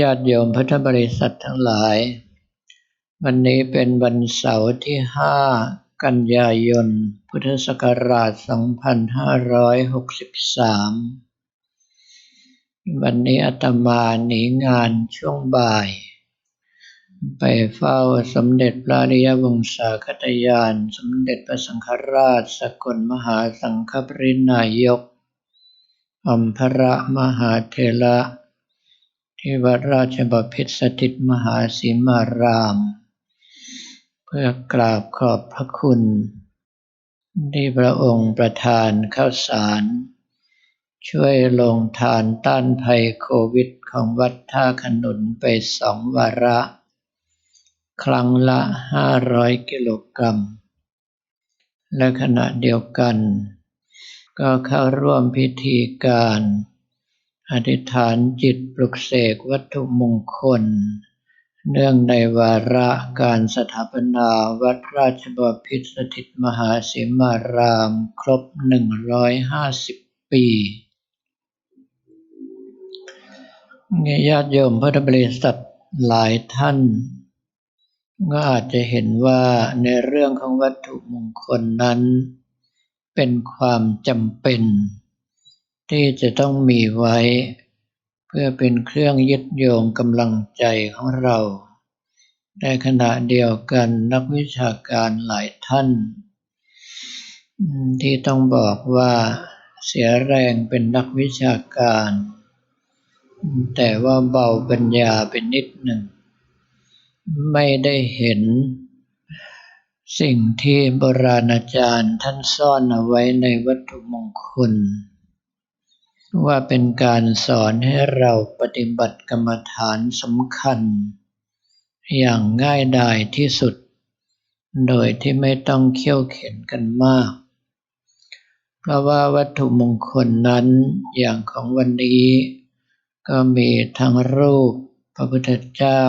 ญาติโยมพุทธบริษัททั้งหลาย วันนี้เป็นวันเสาร์ที่ 5 กันยายน พุทธศักราช 2563 วันนี้อาตมาหนีงานช่วงบ่าย ไปเฝ้าสมเด็จพระริยวงศาคตยาน สมเด็จพระสังฆราช สกลมหาสังฆปรินายกอัมพระมหาเทระ ที่วัดราชบพิตรสถิตมหาสีมาราม เพื่อกราบขอบพระคุณ ที่พระองค์ประทานข้าวสาร ช่วยลงทานต้านภัยโควิดของวัดท่าขนุนไปสองวาระ ครั้งละห้าร้อยกิโลกรัม และขณะเดียวกัน ก็เข้าร่วมพิธีการ อธิษฐานจิตปลุกเสกวัตถุมงคล เนื่องในวาระการสถาปนาวัดราชบพิตรสถิตมหาสีมารามครบ 150 ปีญาติโยมพุทธบริษัทหลายท่านก็อาจจะเห็นว่าในเรื่องของวัตถุมงคลนั้น เป็นความจำเป็น ที่จะต้องมีไว้ เพื่อเป็นเครื่องยึดโยงกำลังใจของเราในขณะเดียวกันนักวิชาการหลายท่าน ที่ต้องบอกว่าเสียแรงเป็นนักวิชาการ แต่ว่าเบาปัญญาเป็นนิดหนึ่ง ไม่ได้เห็น สิ่งที่โบราณอาจารย์ท่านซ่อนเอาไว้ในวัตถุมงคล ว่าเป็นการสอนให้เราปฏิบัติกรรมฐานสำคัญ อย่างง่ายดายที่สุด โดยที่ไม่ต้องเขี่ยวเข็นกันมาก เพราะว่าวัตถุมงคลนั้นอย่างของวันนี้ ก็มีทั้งรูปพระพุทธเจ้า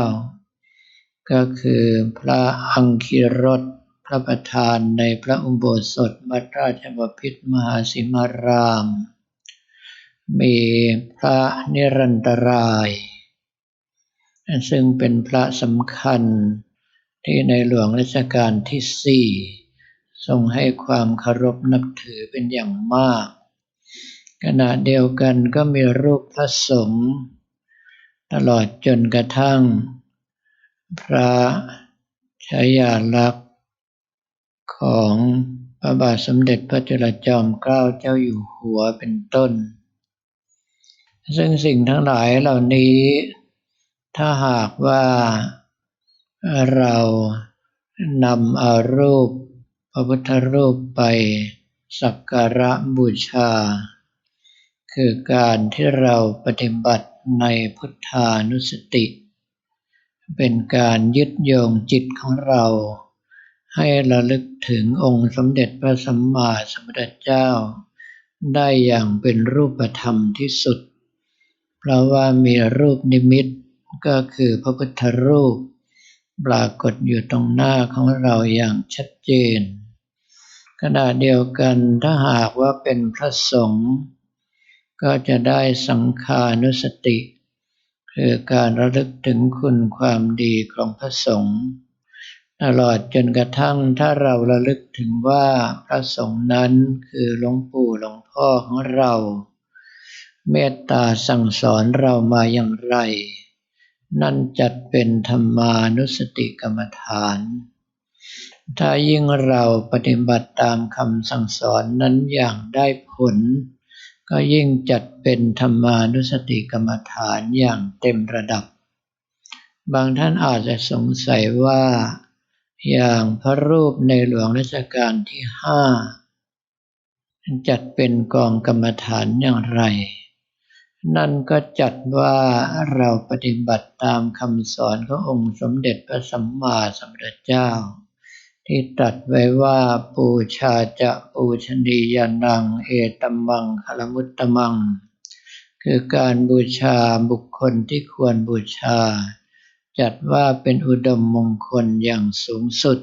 ก็คือพระอังคิรสพระประธานในพระอุโบสถวัดราชบพิตรมหาสิมาราม มีพระนิรันตราย ซึ่งเป็นพระสำคัญที่ในหลวงรัชกาลที่สี่ทรงให้ความเคารพนับถือเป็นอย่างมาก ขณะเดียวกันก็มีรูปพระสงฆ์ตลอดจนกระทั่ง พระชายาลักษณ์ของพระบาทสมเด็จพระจุลจอมเกล้าเจ้าอยู่หัวเป็นต้น ซึ่งสิ่งทั้งหลายเหล่านี้ ถ้าหากว่าเรานำเอารูปพระพุทธรูปไปสักการะบูชา คือการที่เราปฏิบัติในพุทธานุสติ เป็นการยึดโยงจิตของเรา ให้ระลึกถึงองค์สมเด็จพระสัมมาสัมพุทธเจ้า ได้อย่างเป็นรูปธรรมที่สุด พราะว่ามีรูปนิมิตก็คือพระพุทธรูป ปรากฏอยู่ตรงหน้าของเราอย่างชัดเจน ขณะเดียวกันถ้าหากว่าเป็นพระสงฆ์ก็จะได้สังขานุสติ คือการระลึกถึงคุณความดีของพระสงฆ์ตลอดจนกระทั่งถ้าเราระลึกถึงว่าพระสงฆ์นั้นคือหลวงปู่หลวงพ่อของเรา เมตตาสั่งสอนเรามาอย่างไร นั่นจัดเป็นธรรมานุสติกรรมฐาน ถ้ายิ่งเราปฏิบัติตามคำสั่งสอนนั้นอย่างได้ผล ก็ยิ่งจัดเป็นธรรมานุสติกรรมฐานอย่างเต็มระดับ บางท่านอาจจะสงสัยว่า อย่างพระรูปในหลวงรัชกาลที่ห้าจัดเป็นกองกรรมฐานอย่างไร นั่นก็จัดว่าเราปฏิบัติตามคำสอนขององค์สมเด็จพระสัมมาสัมพุทธเจ้า ที่ตรัสไว้ว่าปูชาจะปูชนียานัง เอตัมมังคลมุตตมัง คือการบูชาบุคคลที่ควรบูชา จัดว่าเป็นอุดมมงคลอย่างสูงสุด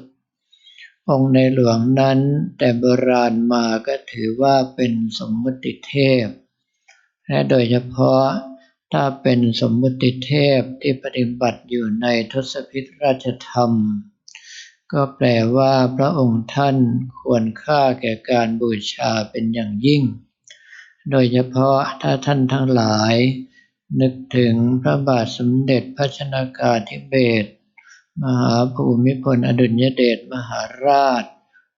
องค์ในหลวงนั้นแต่โบราณมาก็ถือว่าเป็นสมมติเทพ และโดยเฉพาะถ้าเป็นสมมุติเทพที่ปฏิบัติอยู่ในทศพิธราชธรรม ก็แปลว่าพระองค์ท่านควรค่าแก่การบูชาเป็นอย่างยิ่ง โดยเฉพาะถ้าท่านทั้งหลาย นึกถึงพระบาทสมเด็จพระชนากาธิเบศรมหาภูมิพลอดุลยเดชมหาราช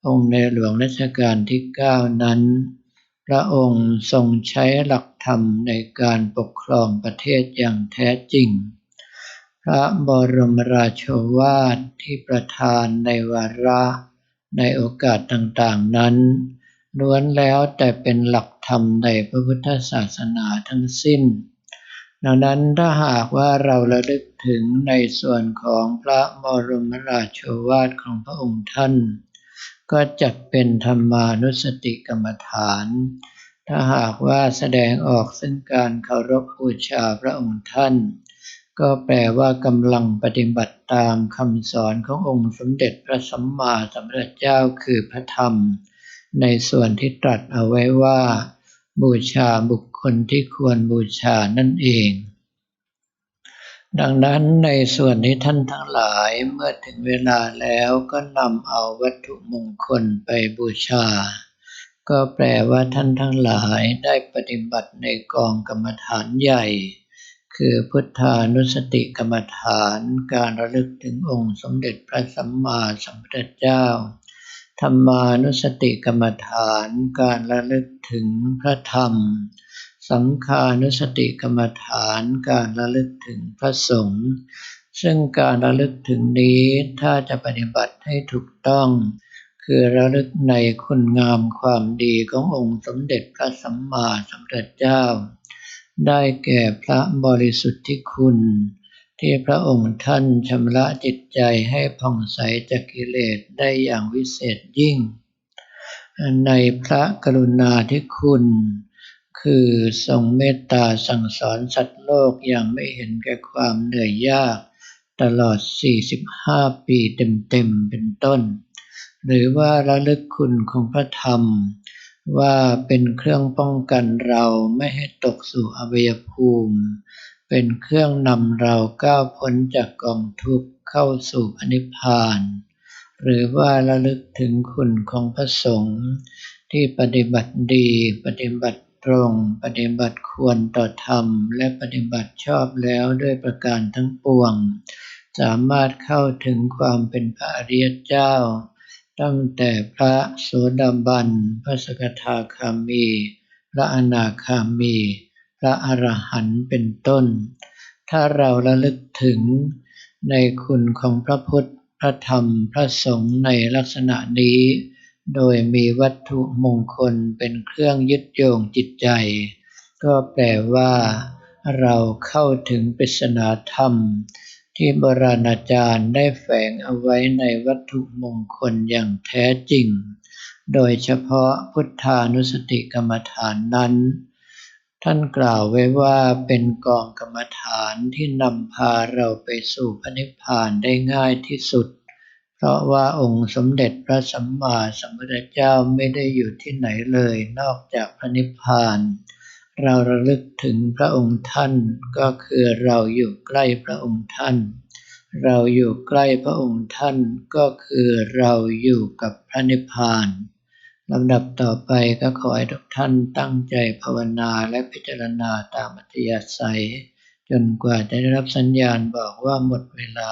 องค์ในหลวงรัชกาลที่เก้านั้น พระองค์ทรงใช้หลักธรรมในการปกครองประเทศอย่างแท้จริง พระบรมราโชวาทที่ประทานในวาระในโอกาสต่างๆนั้นล้วนแล้วแต่เป็นหลักธรรมในพระพุทธศาสนาทั้งสิ้น ดังนั้นถ้าหากว่าเราระลึกถึงในส่วนของพระบรมราโชวาทของพระองค์ท่าน ก็จัดเป็นธรรมานุสติกรรมฐาน ถ้าหากว่าแสดงออกซึ่งการเคารพบูชาพระองค์ท่าน ก็แปลว่ากำลังปฏิบัติตามคำสอนขององค์สมเด็จพระสัมมาสัมพุทธเจ้าคือพระธรรม ในส่วนที่ตรัสเอาไว้ว่า บูชาบุคคลที่ควรบูชานั่นเอง ดังนั้นในส่วนที่ท่านทั้งหลายเมื่อถึงเวลาแล้วก็นำเอาวัตถุมงคลไปบูชา ก็แปลว่าท่านทั้งหลายได้ปฏิบัติในกองกรรมฐานใหญ่ คือพุทธานุสติกรรมฐานการระลึกถึงองค์สมเด็จพระสัมมาสัมพุทธเจ้า ธรรมานุสติกรรมฐานการระลึกถึงพระธรรม สังขานุสติกรรมฐานการระลึกถึงพระสงฆ์ซึ่งการระลึกถึงนี้ถ้าจะปฏิบัติให้ถูกต้อง คือระลึกในคุณงามความดีขององค์สมเด็จพระสัมมาสัมพุทธเจ้า ได้แก่พระบริสุทธิคุณ ที่พระองค์ท่านชำระจิตใจให้ผ่องใสจากกิเลสได้อย่างวิเศษยิ่ง ในพระกรุณาธิคุณ คือทรงเมตตาสั่งสอนสัตว์โลกอย่างไม่เห็นแก่ความเหนื่อยยาก ตลอด 45 ปีเต็มๆเป็นต้น หรือว่าระลึกคุณของพระธรรม ว่าเป็นเครื่องป้องกันเราไม่ให้ตกสู่อบายภูมิ เป็นเครื่องนำเราก้าวพ้นจากกองทุกข์เข้าสู่พนิพพาน หรือว่าระลึกถึงคุณของพระสงฆ์ที่ปฏิบัติดีปฏิบัติ ตรงปฏิบัติควรต่อธรรมและปฏิบัติชอบแล้วด้วยประการทั้งปวง สามารถเข้าถึงความเป็นพระอริยเจ้า ตั้งแต่พระโสดาบัน พระสกทาคามี พระอนาคามี พระอรหันต์เป็นต้น ถ้าเราระลึกถึงในคุณของพระพุทธ พระธรรม พระสงฆ์ในลักษณะนี้ โดยมีวัตถุมงคลเป็นเครื่องยึดโยงจิตใจ ก็แปลว่า เราเข้าถึงปริศนาธรรม ที่โบราณอาจารย์ได้แฝงเอาไว้ในวัตถุมงคลอย่างแท้จริง โดยเฉพาะพุทธานุสติกรรมฐานนั้น ท่านกล่าวไว้ว่าเป็นกองกรรมฐานที่นำพาเราไปสู่พระนิพพานได้ง่ายที่สุด เพราะว่าองค์สมเด็จพระสัมมาสัมพุทธเจ้าไม่ได้อยู่ที่ไหนเลยนอกจากพระนิพพาน เราระลึกถึงพระองค์ท่านก็คือเราอยู่ใกล้พระองค์ท่าน เราอยู่ใกล้พระองค์ท่านก็คือเราอยู่กับพระนิพพานลำดับต่อไปก็ขอให้ทุกท่านตั้งใจภาวนาและพิจารณาตามอัธยาศัย จนกว่าจะได้รับสัญญาณบอกว่าหมดเวลา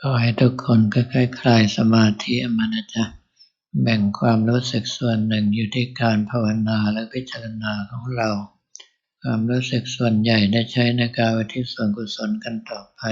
ก็ให้ทุกคนค่อยๆคลายสมาธิมานะจ๊ะแบ่งความรู้สึกส่วนหนึ่งอยู่ที่การภาวนาและพิจารณาของเรา ความรู้สึกส่วนใหญ่ได้ใช้ในการอุทิศส่วนกุศลกันต่อไป